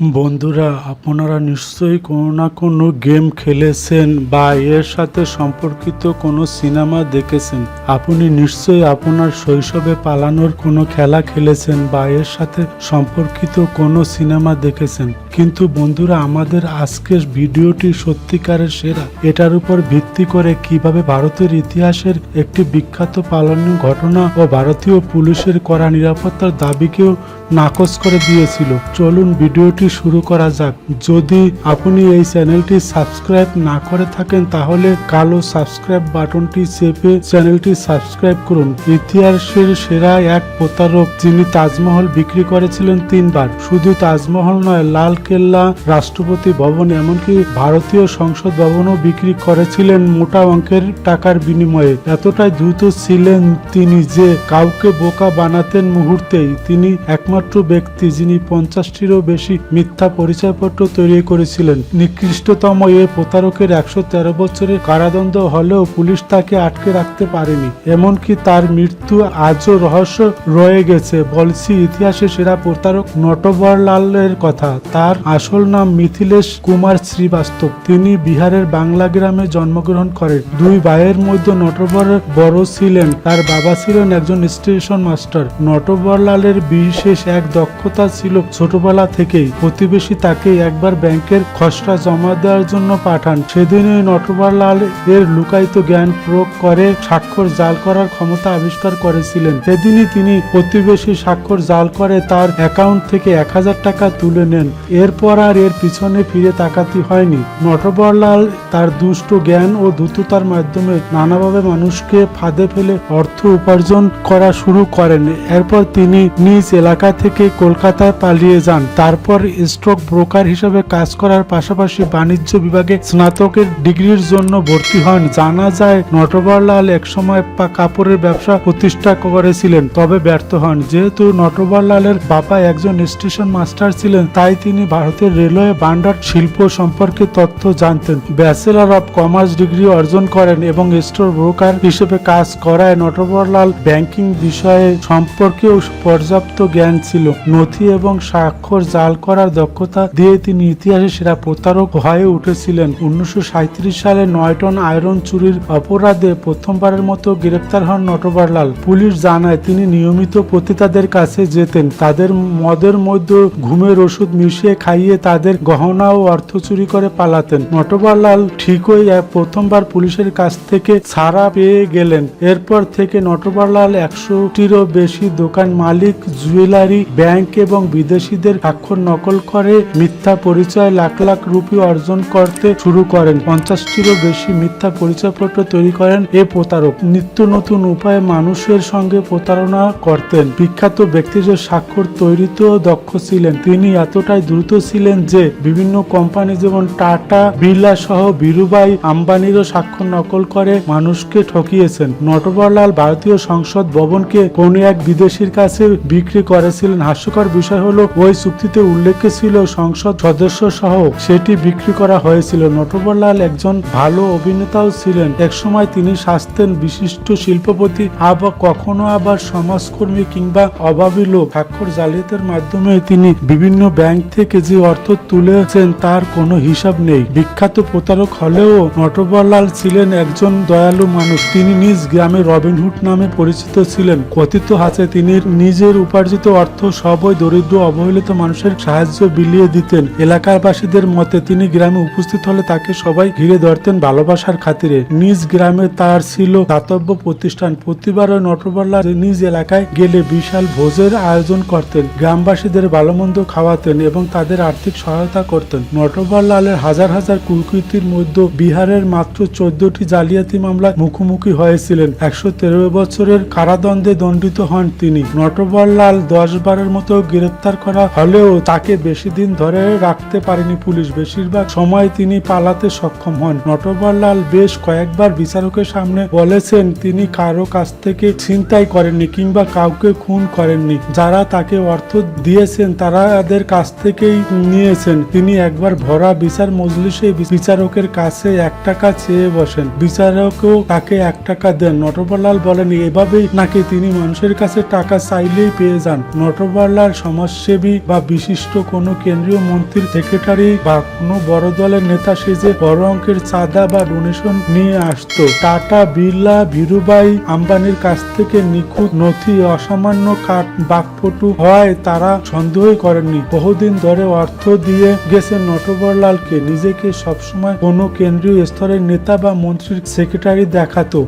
বন্ধুরা, আপনারা নিশ্চয়ই কোনো না কোনো গেম খেলেছেন বা এর সাথে সম্পর্কিত কোনো সিনেমা দেখেছেন। আপনি নিশ্চয়ই আপনার শৈশবে পালানোর কোনো খেলা খেলেছেন বা এর সাথে সম্পর্কিত কোনো সিনেমা দেখেছেন। কিন্তু বন্ধুরা, আমাদের আজকের ভিডিওটি সত্যিকারের সেরা। এটার উপর ভিত্তি করে কীভাবে ভারতের ইতিহাসের একটি বিখ্যাত পালনীয় ঘটনা ও ভারতীয় পুলিশের করা নিরাপত্তার দাবিকেও নাকচ করে দিয়েছিল। চলুন ভিডিওটি শুরু করা যাক। যদি আপনি এই চ্যানেলটি সাবস্ক্রাইব না করে থাকেন, তাহলে কালো সাবস্ক্রাইব বাটনটি চেপে চ্যানেলটি সাবস্ক্রাইব করুন। ইতিহাসের সেরা এক প্রতারক যিনি তাজমহল বিক্রি করেছিলেন তিনবার। শুধু তাজমহল নয়, লাল কেল্লা রাষ্ট্রপতি ভবন, এমনকি ভারতীয় সংসদ ভবনও বিক্রি করেছিলেন মোটা অঙ্কের টাকার বিনিময়ে। এতটাই দ্রুত ছিলেন তিনি যে কাউকে বোকা বানাতেন মুহূর্তেই। তিনি একমাত্র ব্যক্তি যিনি পঞ্চাশটিরও বেশি মিথ্যা পরিচয়পত্র তৈরি করেছিলেন। নিকৃষ্টতম এ প্রতারকের একশো তেরো বছরের কারাদণ্ড হলেও পুলিশ তাকে আটকে রাখতে পারেনি। এমনকি তার মৃত্যু আজও রহস্য রয়ে গেছে, বলছি ইতিহাসে সেরা প্রতারক নটবরলালের কথা। তার আসল নাম মিথিলেশ কুমার শ্রীবাস্তব। তিনি বিহারের বাংলা গ্রামে জন্মগ্রহণ করেন। দুই ভাইয়ের মধ্যে নটবর বড় ছিলেন। তার বাবা ছিলেন একজন স্টেশন মাস্টার। নটবরলালের বিশেষ এক দক্ষতা ছিল ছোটবেলা থেকেই। প্রতিবেশী তাকে একবার ব্যাংকের খসড়া জমা দেওয়ার জন্য পাঠান। সেদিনই নটবরলাল এর লুকায়িত জ্ঞান প্রয়োগ করে স্বাক্ষর জাল করার ক্ষমতা আবিষ্কার করেছিলেন। সেদিনই তিনি প্রতিবেশী স্বাক্ষর জাল করে তার অ্যাকাউন্ট থেকে এক হাজার টাকা তুলে নেন। এরপর আর এর পিছনে ফিরে তাকাতে হয়নি। নটবরলাল তার দুষ্ট জ্ঞান ও দ্রুততার মাধ্যমে নানাভাবে মানুষকে ফাঁদে ফেলে অর্থ উপার্জন করা শুরু করেন। এরপর তিনি নিজ এলাকা থেকে কলকাতায় পালিয়ে যান। তারপর স্টক ব্রোকার হিসেবে কাজ করার পাশাপাশি বাণিজ্য বিভাগে স্নাতকের ডিগ্রির জন্য ভর্তি হন। জানা যায়, নটবরলাল একসময় কাপড়ের ব্যবসা প্রতিষ্ঠা করেছিলেন, তবে ব্যর্থ হন। যেহেতু নটবরলালের বাবা একজন স্টেশন মাস্টার ছিলেন, তাই তিনি ভারতের রেলওয়ে ভান্ডার শিল্প সম্পর্কে তথ্য জানতেন। ব্যাচেলর অব কমার্স ডিগ্রি অর্জন করেন এবং স্টোর ব্রোকার হিসেবে কাজ করায় নটবরলাল ব্যাংকিং বিষয়ে সম্পর্কেও পর্যাপ্ত জ্ঞান ছিল। নথি এবং স্বাক্ষর জাল করার দক্ষতা দিয়ে তিনি ইতিহাসে সেরা প্রতারক হয়ে উঠেছিলেন। উনিশশো সাঁইত্রিশ সালে নয় টন আয়রন চুরির অপরাধে প্রথমবারের মতো গ্রেপ্তার হন নটবরলাল। পুলিশ জানায়, তিনি নিয়মিত পতিতাদের কাছে যেতেন। তাদের মদের মধ্যে ঘুমের ওষুধ মিশিয়ে খাইয়ে তাদের গহনা ও অর্থ চুরি করে পালাতেন। নটবরলাল ঠিকই প্রথমবার পুলিশের কাছ থেকে ছাড়া পেয়ে গেলেন। এরপর থেকে নটবরলাল একশোটিরও বেশি দোকান মালিক, জুয়েলারি, ব্যাংক এবং বিদেশিদের স্বাক্ষর নকল করে মিথ্যা পরিচয় লাখ লাখ রুপি অর্জন করতে শুরু করেন। পঞ্চাশটিরও বেশি মিথ্যা পরিচয়পত্র তৈরি করেন এ প্রতারক। নিত্য নতুন উপায়ে মানুষের সঙ্গে প্রতারণা করতেন। বিখ্যাত ব্যক্তিদের স্বাক্ষর তৈরিতেও দক্ষ ছিলেন, তিনি এতটাই দ্রুত ছিলেন যে বিভিন্ন কোম্পানি যেমন টাটা, বিড়লা সহ বীরুবাই আম্বানিরও স্বাক্ষর নকল করে মানুষকে ঠকিয়েছেন। নটবরলাল ভারতীয় সংসদ ভবনকে কোন এক বিদেশির কাছে বিক্রি করেছিলেন। হাস্যকর বিষয় হলো, ওই চুক্তিতে উল্লেখ ছিল সংসদ সদস্য সহ সেটি বিক্রি করা হয়েছিল। নটবরলাল একজন ভালো অভিনেতাও ছিলেন। একসময় তিনি শাস্তেন বিশিষ্ট শিল্পপতি, আবার কখনো আবার সমাজকর্মী কিংবা অভাবী লোক। স্বাক্ষর জালিয়াতের মাধ্যমে তিনি বিভিন্ন ব্যাংক থেকে যে অর্থ তুলেছেন তার কোনো হিসাব নেই। বিখ্যাত প্রতারক হলেও নটবরলাল ছিলেন একজন দয়ালু মানুষ। তিনি নিজ গ্রামে রবিনহুড নামে পরিচিত ছিলেন। কথিত আছে, তিনি নিজের উপার্জিত অর্থ সবই দরিদ্র, অবহেলিত মানুষের সাহায্য বিলিয়ে দিতেন। এলাকাবাসীদের মতে তিনি গ্রামে উপস্থিত হলে তাকে সবাই ঘিরে ধরতেন ভালোবাসার খাতিরে। নিজ গ্রামে তার ছিল দাতব্য প্রতিষ্ঠান। প্রতিবার ওই নটবরলাল নিজ এলাকায় গেলে বিশাল ভোজের আয়োজন করতেন। গ্রামবাসীদের ভালোমন্দ খাওয়াতেন এবং তাদের আর্থিক সহায়তা করতেন। নটবরলালের হাজার হাজার কুলকৃতির মধ্যে বিহারের মাত্র চোদ্দটি জালিয়াতি মামলায় মুখোমুখি হয়েছিলেন। একশো তেরো বছরের কারাদণ্ডে দণ্ডিত হন তিনি। নটবরলাল দশ বারের মতো গ্রেপ্তার করা হলেও তাকে বেশি দিন ধরে রাখতে পারেনি পুলিশ। বেশিরভাগ সময় তিনি পালাতে সক্ষম হন। নটবরলাল বেশ কয়েকবার বিচারকের সামনে বলেছেন, তিনি কারও কাছ থেকে ছিনতাই করেননি কিংবা কাউকে খুন করেননি। যারা তাকে অর্থ দিয়েছেন, তারা তাদের কাছ থেকেই নিয়েছেন। তিনি একবার ভরা বিচার মজলিসে বিচারকের কাছে এক টাকা চেয়ে বসেন। বিচারকও তাকে এক টাকা দেন। নটবরলাল বলেন, এভাবেই নাকি তিনি মানুষের কাছে টাকা চাইলেই পেয়ে যান। নটবরলাল সমাজসেবী বা বিশিষ্ট কোনো কেন্দ্রীয় মন্ত্রীর সেক্রেটারি বা কোনো বড় দলের নেতা সেজে বড় অঙ্কের চাঁদা বা ডোনেশন নিয়ে আসতো, টাটা, বিড়লা, ভিরুবাই আম্বানির কাছ থেকে নিখুঁত নথি, অসামান্য কাঠ, বাকপটু হওয়ায় তারা সন্দেহই করেননি। বহুদিন ধরে অর্থ দিয়ে গেছেন নটবরলালকে। নিজেকে সবসময় কোনো কেন্দ্রীয় স্তরের নেতা বা মন্ত্রীর সেক্রেটারি দেখাতো।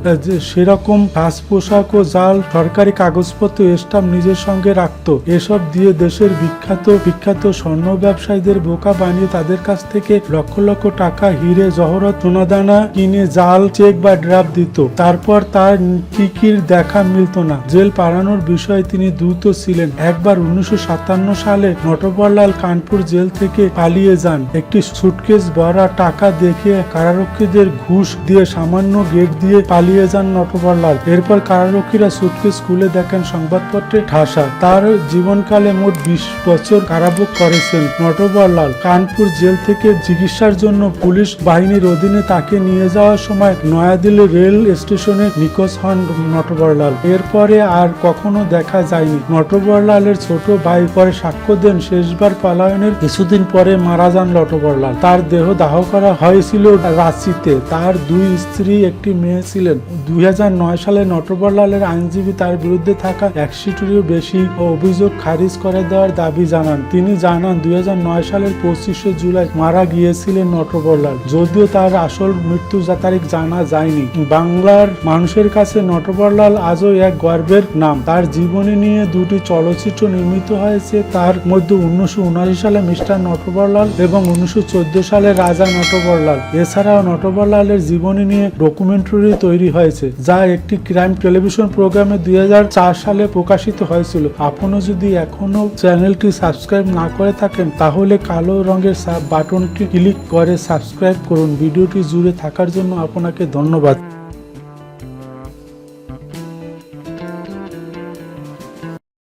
সেরকম সাজ পোশাক ও জাল সরকারি কাগজপত্র স্টাম্প নিজের সঙ্গে রাখতো। এসব দিয়ে দেশের বিখ্যাত বিখ্যাত স্বর্ণ ব্যবসায়ীদের বোকা বানিয়ে তাদের কাছ থেকে লক্ষ লক্ষ টাকা, হিরে, জহরত, সোনাদানা কিনে জাল, চেক বা ড্রাফট দিত। তারপর তার টিকির দেখা মিলত না। জেল পালানোর বিষয়ে তিনি দ্রুত ছিলেন। একবার উনিশশো সাতান্ন সালে নটবরলাল কানপুর জেল থেকে পালিয়ে যান। একটি সুটকেস ভরা টাকা দেখে কারারক্ষীদের ঘুষ দিয়ে সামান্য গেট দিয়ে পালিয়ে যান নটবরলাল এরপর কারারক্ষীরা সুটকেস খুলে দেখেন সংবাদপত্রে ঠাসা। তার জীবনকালে মোট বিশ বছর কারাভোগ করেছেন। নটবরলাল কানপুর জেল থেকে চিকিৎসার জন্য পুলিশ বাহিনীর অধীনে তাকে নিয়ে যাওয়ার সময় নয়াদিল্লি রেল স্টেশনে নিখোঁজ হন নটবরলাল এরপরে আর কখনো দেখা যায়নি। নটবরলালের ছোট ভাই পরে সাক্ষ্য দেন শেষবার পালায়নের কিছুদিন পরে মারা যান নটবরলাল তার দেহ দাহ করা হয়েছিল রাঁচিতে। তার দুই স্ত্রী, একটি মেয়ে ছিলেন। দুই হাজার নয় সালে নটবরলালের আইনজীবী তার বিরুদ্ধে থাকা একশিটিরও বেশি অভিযোগ খারিজ করে দেওয়ার দাবি জানান। তিনি জানান, দুই হাজার নয় সালের পঁচিশে জুলাই মারা গিয়েছিলেন নটবরলাল যদিও তার আসল মৃত্যু তারিখ জানা যায়নি। বাংলার মানুষের কাছে নটবরলাল আজও এক গর্বের নাম। তার জীবনী নিয়ে দুটি চলচ্চিত্র নির্মিত হয়েছে। তার মধ্যে উনিশশো উনআশি সালে মিস্টার নটবরলাল এবং উনিশশো চোদ্দ সালে রাজা নটবরলাল এছাড়াও নটবরলালের জীবনী নিয়ে ডকুমেন্টারি তৈরি হয়েছে, যা একটি ক্রাইম টেলিভিশন প্রোগ্রামে দুই হাজার চার সালে প্রকাশিত হয়েছিল। আপনিও যদি এখনও চ্যানেলটি সাবস্ক্রাইব না করে থাকেন, তাহলে কালো রঙের বাটনটি ক্লিক করে সাবস্ক্রাইব করুন। ভিডিওটি জুড়ে থাকার জন্য আপনাকে ধন্যবাদ।